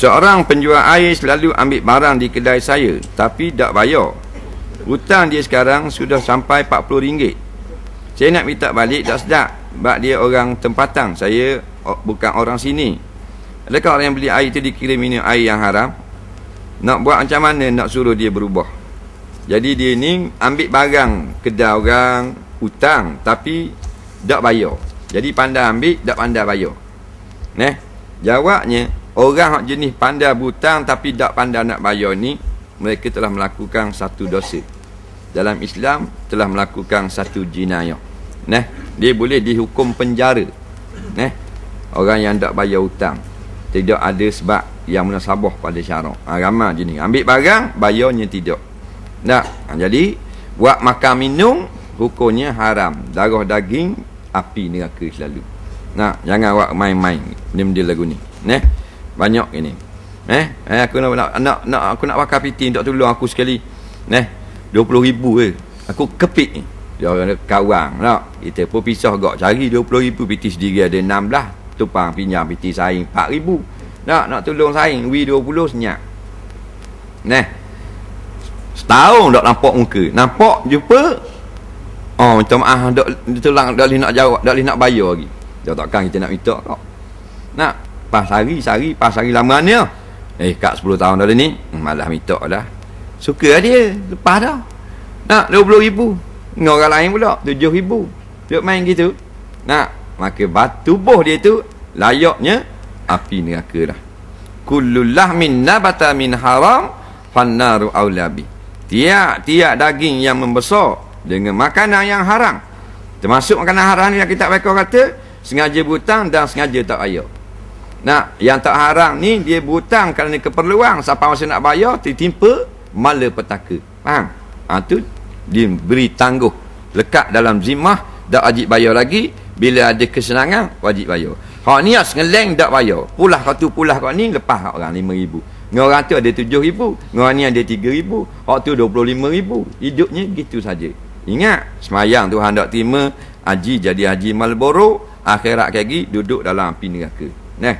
Seorang penjual air selalu ambil barang di kedai saya tapi tak bayar. Hutang dia sekarang sudah sampai RM40. Saya nak minta balik tak sedap. Sebab dia orang tempatan. Saya bukan orang sini. Adakah orang yang beli air itu dikira minum air yang haram? Nak buat macam mana nak suruh dia berubah? Jadi dia ni ambil barang kedai orang hutang tapi tak bayar. Jadi pandai ambil, tak pandai bayar. Neh, jawabnya Orang jenis pandai butang tapi tak pandai nak bayar ni mereka telah melakukan satu dosa. Dalam Islam telah melakukan satu jinayah. Nah, dia boleh dihukum penjara. Nah, orang yang tak bayar hutang tidak ada sebab yang munasabah pada syarak. Ha, ramai jenis. Ambil barang, bayarnya tidak. Nah, ha, jadi buat makan minum hukumnya haram. Darah daging api neraka selalu. Nah, jangan buat main-main benda-benda lagu ni. Nah banyak ini. Eh? Eh aku nak nak nak, aku nak pakai piti untuk tolong aku sekali. Eh? 20000 je aku kepik ni. Dia orang kawan nak kita pun pisah gak cari 20000 piti sendiri. Ada 16 tupang pinjam piti saing. 4000 nak nak tolong saing. Wi 20 senyap. Neh. Setahun tak nampak muka. Nampak jumpa. Oh, minta maaf dak tulang dak nak jawab, dak nak bayar lagi. Dia takkan kita nak minta kau. Nak pas hari sehari pas hari lama ni eh kat 10 tahun dah ni malah minta dah suka lah dia lepas dah. Nak 20 ribu dengan orang lain pula 7 ribu. Duduk main gitu. Nak maka batu tubuh dia tu layaknya api neraka dah. Kullul lahmin nabata min haram fannaru aulabi tiap tiap daging yang membesar dengan makanan yang haram. Termasuk makanan haram yang kita baca kata sengaja butang dan sengaja tak ayah Nah, yang tak haram ni dia butang kerana keperluan siapa masa nak bayar ditimpa malapetaka. Faham? Ha tu diberi tangguh lekat dalam zimah tak wajib bayar lagi bila ada kesenangan wajib bayar. Hak ni as ngeleng tak bayar. Pulah kau tu pulah kau ni lepas orang 5000. Dengan orang tu ada 7000, dengan orang ni ada 3000, hak tu 25000. Hidupnya gitu saja. Ingat, semayang Tuhan tak terima, haji jadi haji Malboro, akhirat lagi duduk dalam api neraka. Nah,